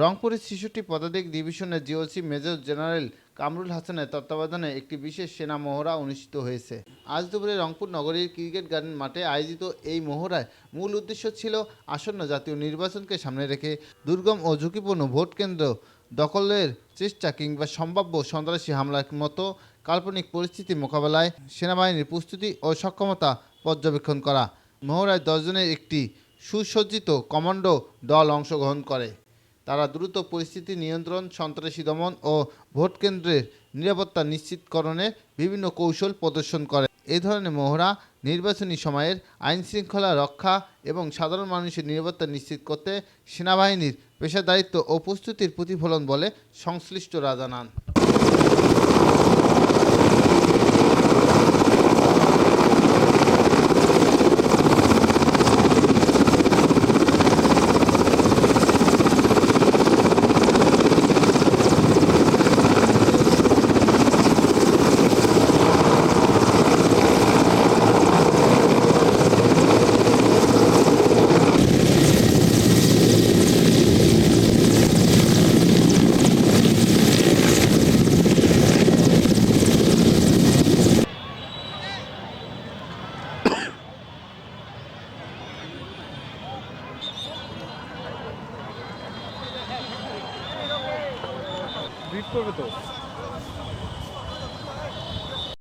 রংপুরের শিশুটি পদাতিক ডিভিশনের জিওসি মেজর জেনারেল কামরুল হাসানের তত্ত্বাবধানে একটি বিশেষ সেনা মহড়া অনুষ্ঠিত হয়েছে। আজ দুপুরে রংপুর নগরীর ক্রিকেট গার্ডেন মাঠে আয়োজিত এই মহড়ায় মূল উদ্দেশ্য ছিল আসন্ন জাতীয় নির্বাচনকে সামনে রেখে দুর্গম ও ঝুঁকিপূর্ণ ভোট কেন্দ্র দখলের চেষ্টা কিংবা সম্ভাব্য সন্ত্রাসী হামলার মতো কাল্পনিক পরিস্থিতি মোকাবেলায় সেনাবাহিনীর প্রস্তুতি ও সক্ষমতা পর্যবেক্ষণ করা। মহড়ায় দশজনের একটি সুসজ্জিত কমান্ডো দল অংশগ্রহণ করে। তারা দ্রুত পরিস্থিতি নিয়ন্ত্রণ, সন্ত্রাসী দমন ও ভোটকেন্দ্রের নিরাপত্তা নিশ্চিতকরণে বিভিন্ন কৌশল প্রদর্শন করে। এ ধরনের মহড়া নির্বাচনী সময়ের আইন শৃঙ্খলা রক্ষা এবং সাধারণ মানুষের নিরাপত্তা নিশ্চিত করতে সেনাবাহিনীর পেশাদারিত্ব ও প্রস্তুতির প্রতিফলন বলে সংশ্লিষ্টরা জানান। ব্রিড করবে তো?